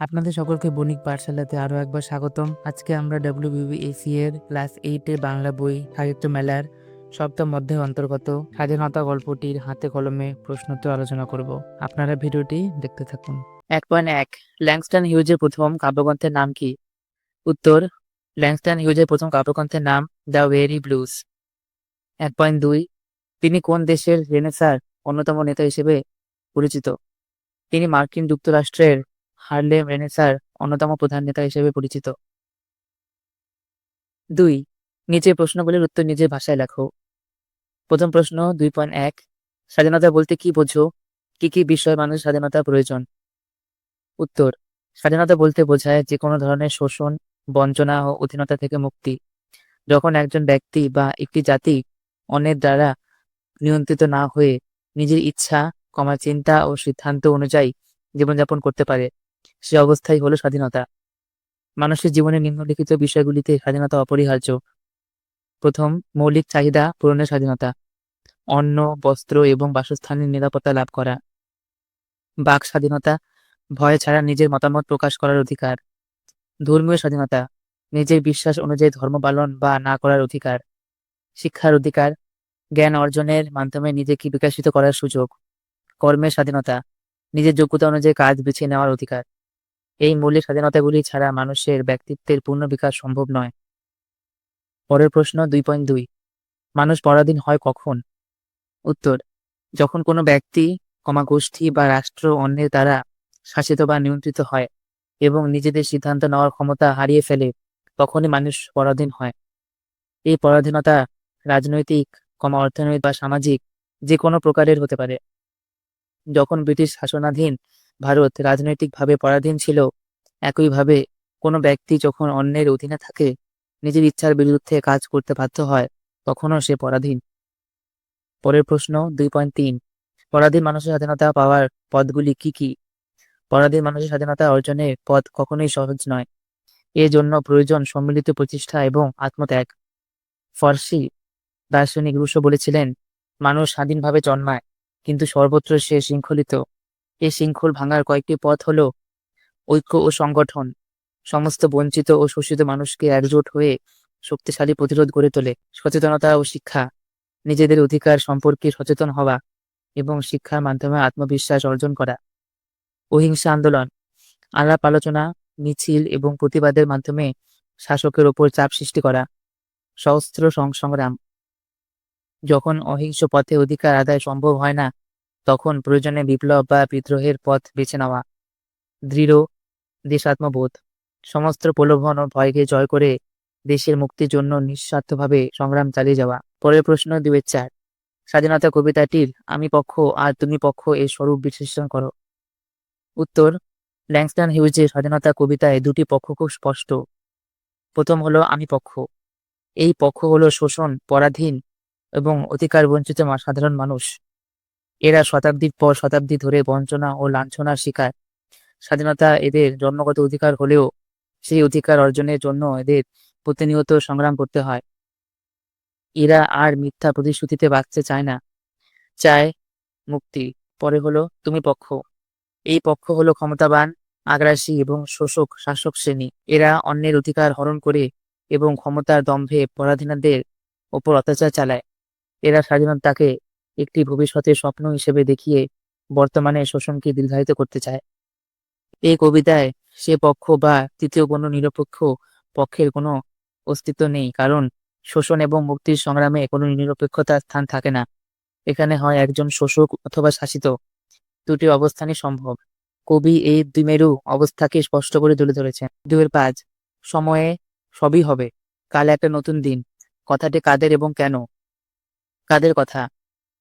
আপনাদের সকলকে বণিক পাঠশালাতে আরও একবার স্বাগতম। আজকে আমরা ডাব্লিউবিবিএসি এর ক্লাস এইটের বাংলা বই, সাহিত্য মেলার সপ্তম অধ্যায় অন্তর্গত স্বাধীনতা গল্পটির হাতে কলমে প্রশ্নোত্তর আলোচনা করব। আপনারা ভিডিওটি দেখতে থাকুন। এক পয়েন্ট এক ল্যাংস্টন হিউজের প্রথম কাব্যগ্রন্থের নাম কি? উত্তর ল্যাংস্টন হিউজের প্রথম কাব্যগ্রন্থের নাম দ্য ওয়েরি ব্লুজ এক পয়েন্ট দুই, তিনি কোন দেশের রেনেসার অন্যতম নেতা হিসেবে পরিচিত? তিনি মার্কিন যুক্তরাষ্ট্রের হার্লেম রেনেসার অন্যতম প্রধান নেতা হিসেবে পরিচিত। দুই নিচের প্রশ্নগুলির উত্তর নিজের ভাষায় লেখো। প্রথম প্রশ্ন, দুই পয়েন্ট এক, স্বাধীনতা বলতে কি বোঝো? কি কি বিষয় মানুষ স্বাধীনতা প্রয়োজন? উত্তর, স্বাধীনতা বলতে বোঝায় যে কোনো ধরনের শোষণ, বঞ্চনা ও অধীনতা থেকে মুক্তি। যখন একজন ব্যক্তি বা একটি জাতি অন্যের দ্বারা নিয়ন্ত্রিত না হয়ে নিজের ইচ্ছা কমা চিন্তা ও সিদ্ধান্ত অনুযায়ী জীবনযাপন করতে পারে সে অবস্থাই হলো স্বাধীনতা। মানুষের জীবনে নিম্নলিখিত বিষয়গুলিতে স্বাধীনতা অপরিহার্য। প্রথম, মৌলিক চাহিদা পূরণের স্বাধীনতা। অন্ন, বস্ত্র এবং বাসস্থানের নিরাপত্তা লাভ করা। বাক স্বাধীনতা, ভয় ছাড়া নিজের মতামত প্রকাশ করার অধিকার। ধর্মীয় স্বাধীনতা, নিজের বিশ্বাস অনুযায়ী ধর্ম পালন বা না করার অধিকার। শিক্ষার অধিকার, জ্ঞান অর্জনের মাধ্যমে নিজেকে বিকাশিত করার সুযোগ। কর্মের স্বাধীনতা, নিজের যোগ্যতা অনুযায়ী কাজ বেছে নেওয়ার অধিকার। এই মৌলিক স্বাধীনতাগুলি ছাড়া মানুষের ব্যক্তিত্বের পূর্ণ বিকাশ সম্ভব নয়। পরের প্রশ্ন দুই পয়েন্ট দুই। মানুষ পরাধীন হয় কখন? উত্তর, যখন কোনো ব্যক্তি কমা গোষ্ঠী বা রাষ্ট্র অন্যের দ্বারা শাসিত বা নিয়ন্ত্রিত হয় এবং নিজেদের সিদ্ধান্ত নেওয়ার ক্ষমতা হারিয়ে ফেলে, তখনই মানুষ পরাধীন হয়। এই পরাধীনতা রাজনৈতিক কমা অর্থনৈতিক বা সামাজিক যে কোনো প্রকারের হতে পারে। যখন ব্রিটিশ শাসনাধীন ভারত রাজনৈতিকভাবে পরাধীন ছিল। একইভাবে কোনো ব্যক্তি যখন অন্যের অধীনে থাকে, নিজের ইচ্ছার বিরুদ্ধে কাজ করতে বাধ্য হয়, তখনও সে পরাধীন। পরের প্রশ্ন দুই পয়েন্ট তিন। পরাধীন মানুষের স্বাধীনতা পাওয়ার পদগুলি কি কি? পরাধীন মানুষের স্বাধীনতা অর্জনের পথ কখনোই সহজ নয়। এর জন্য প্রয়োজন সম্মিলিত প্রচেষ্টা এবং আত্মত্যাগ। ফরাসি দার্শনিক রুশো বলেছিলেন, মানুষ স্বাধীনভাবে জন্মায়, কিন্তু সর্বত্র সে শৃঙ্খলিত। এই শৃঙ্খল ভাঙার কয়েকটি পথ হল ঐক্য ও সংগঠন। সমস্ত বঞ্চিত ও শোষিত মানুষকে একজোট হয়ে শক্তিশালী প্রতিরোধ গড়ে তোলে। সচেতনতা ও শিক্ষা, নিজেদের অধিকার সম্পর্কে সচেতন হওয়া এবং শিক্ষার মাধ্যমে আত্মবিশ্বাস অর্জন করা। অহিংসা আন্দোলন, আলাপ আলোচনা, মিছিল এবং প্রতিবাদের মাধ্যমে শাসকের ওপর চাপ সৃষ্টি করা। সহস্র সংগ্রাম, যখন অহিংস পথে অধিকার আদায় সম্ভব হয় না তখন প্রয়োজনে বিপ্লব বা বিদ্রোহের পথ বেছে নেওয়া। দৃঢ় দেশাত্মবোধ। সমস্ত প্রলোভন ও ভয়কে জয় করে দেশের মুক্তির জন্য নিঃস্বার্থভাবে সংগ্রাম চালিয়ে যাওয়া। পরের প্রশ্ন দুই চার। স্বাধীনতা কবিতাটির আমি পক্ষ আর তুমি পক্ষ এর স্বরূপ বিশ্লেষণ করো। উত্তর, ল্যাংস্টন হিউজের স্বাধীনতা কবিতায় দুটি পক্ষ খুব স্পষ্ট। প্রথম হলো আমি পক্ষ। এই পক্ষ হলো শোষণ, পরাধীন এবং অধিকার বঞ্চিত সাধারণ মানুষ। এরা শতাব্দীর পর শতাব্দী ধরে বঞ্চনা ও লাঞ্ছনার শিকার। স্বাধীনতা এদের জন্মগত অধিকার হলেও সেই অধিকার অর্জনের জন্য এদের প্রতিনিয়ত সংগ্রাম করতে হয়। এরা আর মিথ্যা প্রতিশ্রুতিতে বাঁচতে চায় না। চায় মুক্তি। পরে হলো, তুমি পক্ষ। এই পক্ষ হলো ক্ষমতাবান, আগ্রাসী এবং শোষক শাসক শ্রেণি। এরা অন্যের অধিকার হরণ করে এবং ক্ষমতার দম্ভে পরাধীনদের ওপর অত্যাচার চালায়। এরা স্বাধীনতাকে একটি ভবিষ্যতের স্বপ্ন হিসেবে দেখিয়ে বর্তমানে শোষণকে দীর্ঘায়িত করতে চায়। এই কবিতায় সে পক্ষ বা তৃতীয় কোনো নিরপেক্ষ পক্ষের কোনো অস্তিত্ব নেই, কারণ শোষণ এবং মুক্তির সংগ্রামে কোনো নিরপেক্ষতার স্থান থাকে না। এখানে হয় একজন শোষক অথবা শাসিত। দুটি অবস্থানই সম্ভব। কবি এই দ্বিমেরু অবস্থাকে স্পষ্ট করে তুলে ধরেছেন। দুয়ের পাঁচ সময়ে সবই হবে। কাল একটা নতুন দিন। কথাটি কাদের এবং কেন? কাদের কথা?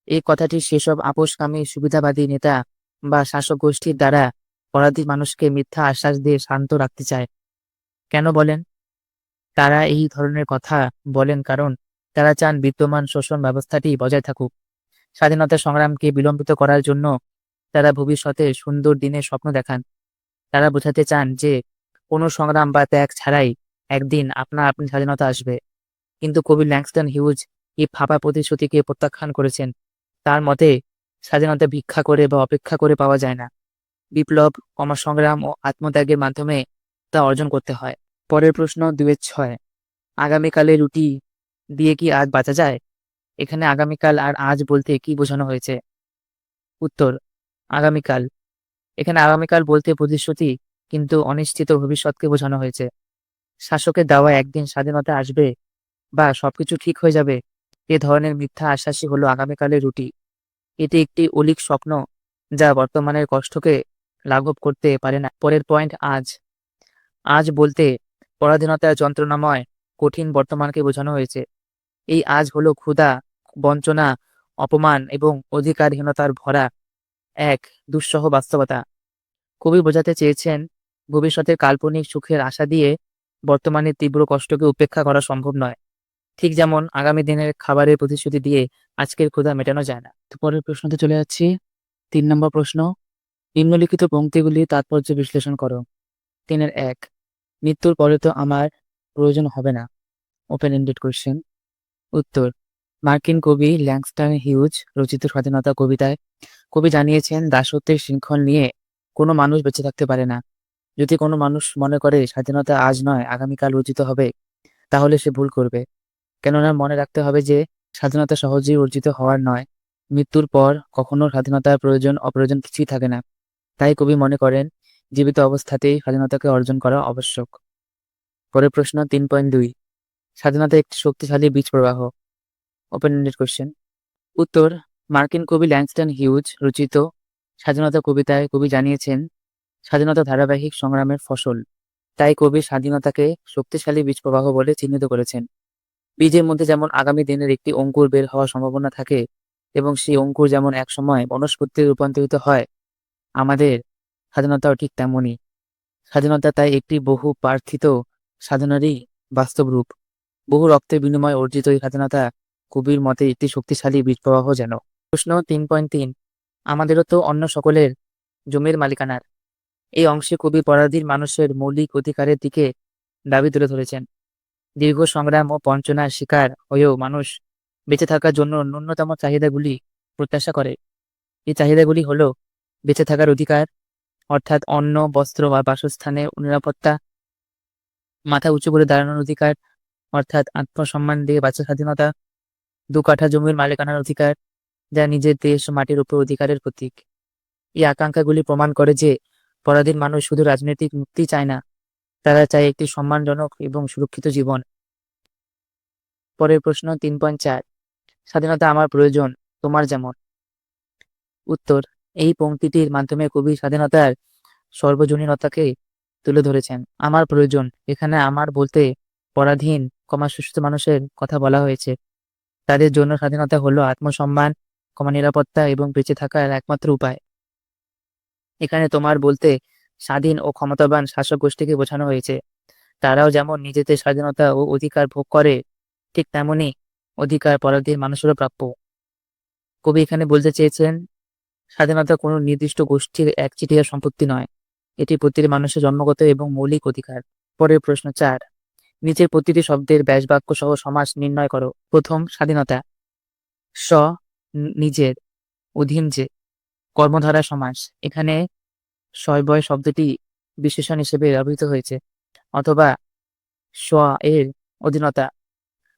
এই কথাটি সেসব আপোষকামী সুবিধাবাদী নেতা বা শাসক গোষ্ঠীর দ্বারা পরাধী মানুষকে মিথ্যা আশ্বাস দিয়ে শান্ত রাখতে চায়। কেন বলেন? তারা এই ধরনের কথা বলেন কারণ তারা চান বিদ্যমান শোষণ ব্যবস্থাটি বজায় থাকুক। স্বাধীনতা সংগ্রামকে বিলম্বিত করার জন্য তারা ভবিষ্যতে সুন্দর দিনের স্বপ্ন দেখান। তারা বোঝাতে চান যে কোনো সংগ্রাম বা ত্যাগ ছাড়াই একদিন আপনা আপনি স্বাধীনতা আসবে। কিন্তু কবি ল্যাংস্টন হিউজ এই ফাঁপা প্রতিশ্রুতিকে প্রত্যাখ্যান করেছেন। তার মতে স্বাধীনতা ভিক্ষা করে বা অপেক্ষা করে পাওয়া যায় না। বিপ্লব সংগ্রাম ও আত্মত্যাগের মাধ্যমে তা অর্জন করতে হয়। পরের প্রশ্ন দুয়ের ছয়। আগামীকালে রুটি দিয়ে কি আজ বাঁচা যায়? এখানে আগামীকাল আর আজ বলতে কি বোঝানো হয়েছে? উত্তর, আগামীকাল। এখানে আগামীকাল বলতে প্রতিশ্রুতি, কিন্তু অনিশ্চিত ভবিষ্যৎকে বোঝানো হয়েছে। শাসকের দাওয়া একদিন স্বাধীনতা আসবে বা সবকিছু ঠিক হয়ে যাবে এ ধরনের মিথ্যা আশ্বাসই হলো আগামীকালের রুটি। এটি একটি অলিক স্বপ্ন যা বর্তমানের কষ্টকে লাঘব করতে পারে না। পরের পয়েন্ট, আজ। আজ বলতে পরাধীনতার যন্ত্রণাময়, কঠিন বর্তমানকে বোঝানো হয়েছে। এই আজ হলো ক্ষুধা, বঞ্চনা, অপমান এবং অধিকারহীনতার ভরা এক দুঃসহ বাস্তবতা। কবি বোঝাতে চেয়েছেন, ভবিষ্যতের কাল্পনিক সুখের আশা দিয়ে বর্তমানের তীব্র কষ্টকে উপেক্ষা করা সম্ভব নয়। ঠিক যেমন আগামী দিনের খাবারের প্রতিশ্রুতি দিয়ে আজকের ক্ষুধা মেটানো যায় না। তো পরের প্রশ্নতে চলে যাচ্ছি। তিন নম্বর প্রশ্ন, নিম্নলিখিত পংক্তিগুলি তাৎপর্য বিশ্লেষণ করো। তিনের এক, মৃত্যুর পরে তো আমার প্রয়োজন হবে না। ওপেন এন্ডেড কোয়েশ্চেন উত্তর, মার্কিন কবি ল্যাংস্টার হিউজ রচিত স্বাধীনতা কবিতায়, কবি জানিয়েছেন, দাসত্বের শৃঙ্খল নিয়ে কোনো মানুষ বেঁচে থাকতে পারে না। যদি কোনো মানুষ মনে করে স্বাধীনতা আজ নয়, আগামীকাল রচিত হবে, তাহলে সে ভুল করবে। কেননা মনে রাখতে হবে যে, স্বাধীনতা সহজেই অর্জিত হওয়ার নয়। মৃত্যুর পর কখনো স্বাধীনতার প্রয়োজন, অপ্রয়োজন কিছুই থাকে না। তাই কবি মনে করেন, জীবিত অবস্থাতেই স্বাধীনতাকে অর্জন করা আবশ্যক। পরের প্রশ্ন তিন পয়েন্ট দুই। স্বাধীনতা একটি শক্তিশালী বীজ প্রবাহ। ওপেন এন্ডেড কোয়েশ্চেন উত্তর, মার্কিন কবি ল্যাংস্টন হিউজ রচিত স্বাধীনতা কবিতায় কবি জানিয়েছেন, স্বাধীনতা ধারাবাহিক সংগ্রামের ফসল। তাই কবি স্বাধীনতাকে শক্তিশালী বীজ প্রবাহ বলে চিহ্নিত করেছেন। বীজের মধ্যে যেমন আগামী দিনের একটি অঙ্কুর বের হওয়ার সম্ভাবনা থাকে এবং সেই অঙ্কুর যেমন একসময় বনস্পতিতে রূপান্তরিত হয়, আমাদের স্বাধীনতাও ঠিক তেমনই। স্বাধীনতা তাই একটি বহু প্রার্থিত সাধনারই বাস্তব রূপ। বহু রক্তের বিনিময়ে অর্জিত এই স্বাধীনতা কবির মতে একটি শক্তিশালী বীজ প্রবাহ যেন। প্রশ্ন তিন পয়েন্ট তিন, আমাদেরও তো অন্য সকলের জমির মালিকানার। এই অংশে কবি পরাধীন মানুষের মৌলিক অধিকারের দিকে দাবি তুলে ধরেছেন। দীর্ঘ সংগ্রাম ও বঞ্চনার শিকার হয়েও মানুষ বেঁচে থাকার জন্য ন্যূনতম চাহিদাগুলি প্রত্যাশা করে। এই চাহিদাগুলি হল বেঁচে থাকার অধিকার, অর্থাৎ অন্ন, বস্ত্র বা বাসস্থানে নিরাপত্তা, মাথা উঁচু করে দাঁড়ানোর অধিকার, অর্থাৎ আত্মসম্মান দিয়ে বাঁচা স্বাধীনতা, দু কাঠা জমির মালিকানার অধিকার, যা নিজের দেশ মাটির উপর অধিকারের প্রতীক। এই আকাঙ্ক্ষাগুলি প্রমাণ করে যে পরাধীন মানুষ শুধু রাজনৈতিক মুক্তি চায় না তারা চায় একটি সম্মানজনক এবং সুরক্ষিত জীবন। পরের প্রশ্ন তিন পয়েন্ট চার। স্বাধীনতা আমার প্রয়োজন, তোমার যেমন? উত্তর, এই পংক্তিটির মাধ্যমে কবি স্বাধীনতার সর্বজনীনতাকে তুলে ধরেছেন। আমার প্রয়োজন, এখানে আমার বলতে পরাধীন কমা সুস্থ মানুষের কথা বলা হয়েছে। তাদের জন্য স্বাধীনতা হলো আত্মসম্মান কমা নিরাপত্তা এবং বেঁচে থাকার একমাত্র উপায়। এখানে তোমার বলতে স্বাধীন ও ক্ষমতাবান শাসক গোষ্ঠীকে বোঝানো হয়েছে। তারাও যেমন নিজেদের স্বাধীনতা ও অধিকার ভোগ করে, ঠিক তেমনি অধিকার পরাধীন মানুষেরও প্রাপ্য। কবি এখানে বলতে চেয়েছেন, স্বাধীনতা কোনো নির্দিষ্ট গোষ্ঠীর একচিটিয়া সম্পত্তি নয়। এটি প্রতিটি মানুষের জন্মগত এবং মৌলিক অধিকার। পরের প্রশ্ন চার, নিচের প্রতিটি শব্দের ব্যাসবাক্য সহ সমাজ নির্ণয় করো। প্রথম, স্বাধীনতা। স নিজের। অধীন যে। কর্মধারা সমাজ এখানে শয়বয় শব্দটি বিশেষণ হিসেবে ব্যবহৃত হয়েছে, অথবা স এর অধীনতা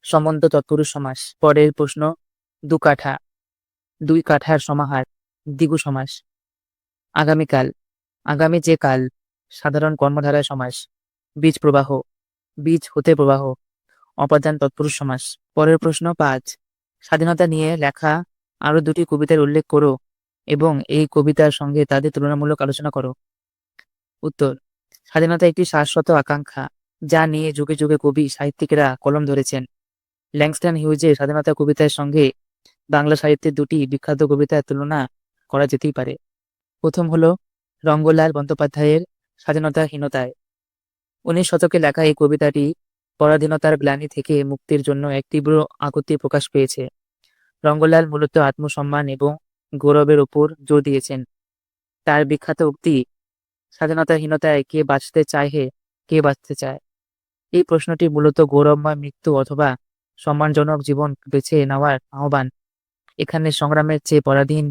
সম্বন্ধ তৎপুরুষ সমাস। পরের প্রশ্ন, দু কাঠা, দুই কাঠার সমাহার, দ্বিগু সমাস। আগামীকাল, আগামী যে কাল, সাধারণ কর্মধারায় সমাস। বীজ প্রবাহ, বীজ হতে প্রবাহ, অপাদান তৎপুরুষ সমাস। পরের প্রশ্ন, পাঁচ, স্বাধীনতা নিয়ে লেখা আরও দুটি কবিতার উল্লেখ করো। এবং এই কবিতার সঙ্গে তাদের তুলনামূলক আলোচনা করো। উত্তর, স্বাধীনতা একটি শাশ্বত আকাঙ্ক্ষা, যা নিয়ে যুগে যুগে কবি সাহিত্যিকেরা কলম ধরেছেন। ল্যাংস্টন হিউজের স্বাধীনতা কবিতার সঙ্গে বাংলা সাহিত্যের দুটি বিখ্যাত কবিতার তুলনা করা যেতেই পারে। প্রথম হলো রঙ্গলাল বন্দ্যোপাধ্যায়ের স্বাধীনতাহীনতায়। উনিশ শতকে লেখা এই কবিতাটি পরাধীনতার গ্লানি থেকে মুক্তির জন্য এক তীব্র আকুতি প্রকাশ পেয়েছে। রঙ্গলাল মূলত আত্মসম্মান এবং গৌরবের উপর জোর দিয়েছেন। তার বিখ্যাত উক্তি, স্বাধীনতাহীনতায় কে বাঁচতে চায় হে, কে বাঁচতে চায়? এই প্রশ্নটি মূলত গৌরবময় মৃত্যু অথবা সম্মানজনক জীবন বেছে নেওয়ার আহ্বান। এখানে সংগ্রামের চেয়ে পরাধীন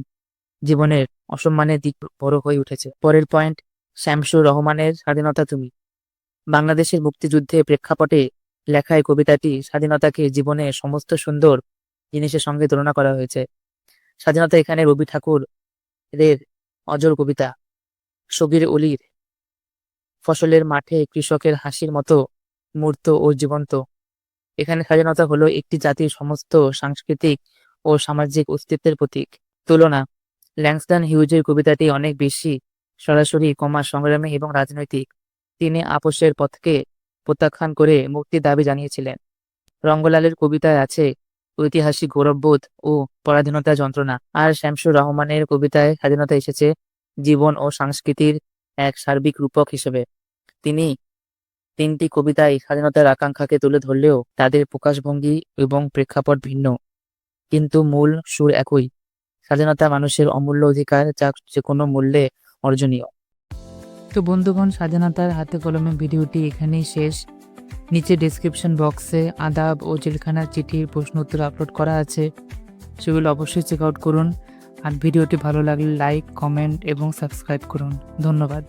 জীবনের অসম্মানের দিক বড় হয়ে উঠেছে। পরের পয়েন্ট শ্যামসুর রহমানের স্বাধীনতা তুমি। বাংলাদেশের মুক্তিযুদ্ধে প্রেক্ষাপটে লেখায় কবিতাটি স্বাধীনতাকে জীবনের সমস্ত সুন্দর জিনিসের সঙ্গে তুলনা করা হয়েছে। স্বাধীনতা এখানে রবি ঠাকুর এদের অজর কবিতা, সগির অলির, ফসলের মাঠে কৃষকের হাসির মতো মূর্ত ও জীবন্ত। এখানে স্বাধীনতা হলো একটি জাতির সমস্ত সাংস্কৃতিক ও সামাজিক অস্তিত্বের প্রতীক। তুলনা, ল্যাংস্টন হিউজের কবিতাটি অনেক বেশি সরাসরি কমা সংগ্রামী এবং রাজনৈতিক। তিনি আপোষের পথকে প্রত্যাখ্যান করে মুক্তির দাবি জানিয়েছিলেন। রঙ্গলালের কবিতায় আছে ঐতিহাসিক গৌরববোধ ও পরাধীনতা যন্ত্রণা। আর শ্যামসুর রহমানের কবিতায় স্বাধীনতা এসেছে জীবন ও সংস্কৃতির এক সার্বিক রূপক হিসেবে। তিনি তিনটি কবিতায় স্বাধীনতার আকাঙ্ক্ষাকে তুলে ধরলেও তাদের প্রকাশভঙ্গি এবং প্রেক্ষাপট ভিন্ন। কিন্তু মূল সুর একই। স্বাধীনতা মানুষের অমূল্য অধিকার যা যে কোনো মূল্যে অর্জনীয়। তো বন্ধুগণ, স্বাধীনতার হাতে কলমে ভিডিওটি এখানেই শেষ। নিচে ডিসক্রিপশন বক্সে আদাব ও জেলখানার চিঠির প্রশ্ন উত্তর আপলোড করা আছে। সেগুলো অবশ্যই চেক আউট করুন। আর ভিডিওটি ভালো লাগলে লাইক কমেন্ট এবং সাবস্ক্রাইব করুন। ধন্যবাদ।